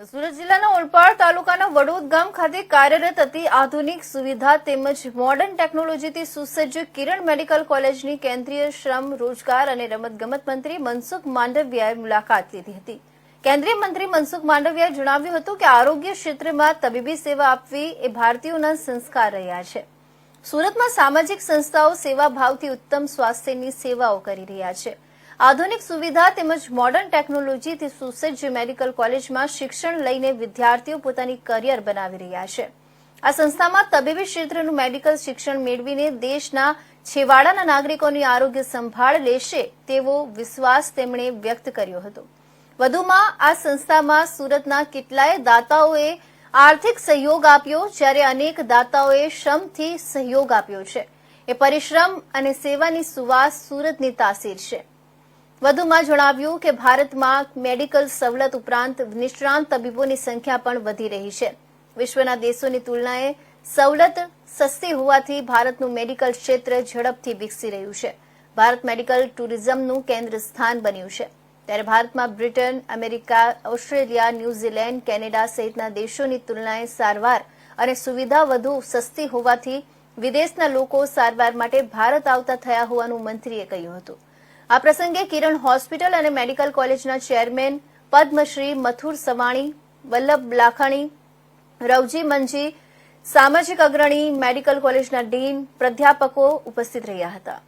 સુરત જિલ્લાના ઓલપાડ તાલુકાના વડોદ ગામ ખાતે કાર્યરત અતિ આધુનિક સુવિધા તેમજ મોડર્ન ટેકનોલોજીથી સુસજ્જ કિરણ મેડિકલ કોલેજની કેન્દ્રીય શ્રમ, રોજગાર અને રમતગમત મંત્રી મનસુખ માંડવિયાએ મુલાકાત લીધી હતી. કેન્દ્રીય મંત્રી મનસુખ માંડવિયાએ જણાવ્યું હતું કે આરોગ્ય ક્ષેત્રમાં તબીબી સેવા આપવી એ ભારતીયોના સંસ્કાર રહ્યા છે. સુરતમાં સામાજિક સંસ્થાઓ સેવાભાવથી ઉત્તમ સ્વાસ્થ્યની સેવાઓ કરી રહ્યા છે. આધુનિક સુવિધા તેમજ મોડર્ન ટેકનોલોજીથી સુસજ્જ મેડિકલ કોલેજમાં શિક્ષણ લઈને વિદ્યાર્થીઓ પોતાની કરિયર બનાવી રહ્યા છે. આ સંસ્થામાં તબીબી ક્ષેત્રનું મેડિકલ શિક્ષણ મેળવીને દેશના છેવાડાના નાગરિકોની આરોગ્ય સંભાળ લેશે તેવો વિશ્વાસ તેમણે વ્યક્ત કર્યો હતો. વધુમાં આ સંસ્થામાં સુરતના કેટલાય દાતાઓએ આર્થિક સહયોગ આપ્યો, જ્યારે અનેક દાતાઓએ શ્રમથી સહયોગ આપ્યો છે. એ પરિશ્રમ અને સેવાની સુવાસ સુરતની તાસીર છે. વધુમાં જણાવ્યું કે ભારતમાં મેડિકલ સવલત ઉપરાંત નિષ્ણાંત તબીબોની સંખ્યા પણ વધી રહી છે. વિશ્વના દેશોની તુલનાએ સવલત સસ્તી હોવાથી ભારતનું મેડિકલ ક્ષેત્ર ઝડપથી વિકસી રહ્યું છે. ભારત મેડિકલ ટુરિઝમનું કેન્દ્ર સ્થાન બન્યું છે. ત્યારે ભારતમાં Britain, America, Australia, New Zealand, Canada સહિતના દેશોની તુલનાએ સારવાર અને સુવિધા વધુ સસ્તી હોવાથી વિદેશના લોકો સારવાર માટે ભારત આવતા થયા હોવાનું મંત્રીએ કહ્યું હતું. આ પ્રસંગે કિરણ હોસ્પિટલ અને મેડિકલ કોલેજના ચેરમેન પદ્મશ્રી મથુર સવાણી, વલ્લભ લાખાણી, રવજી મંજી, સામાજિક અગ્રણી, મેડિકલ કોલેજના ડીન, પ્રાધ્યાપકો ઉપસ્થિત રહ્યા હતા.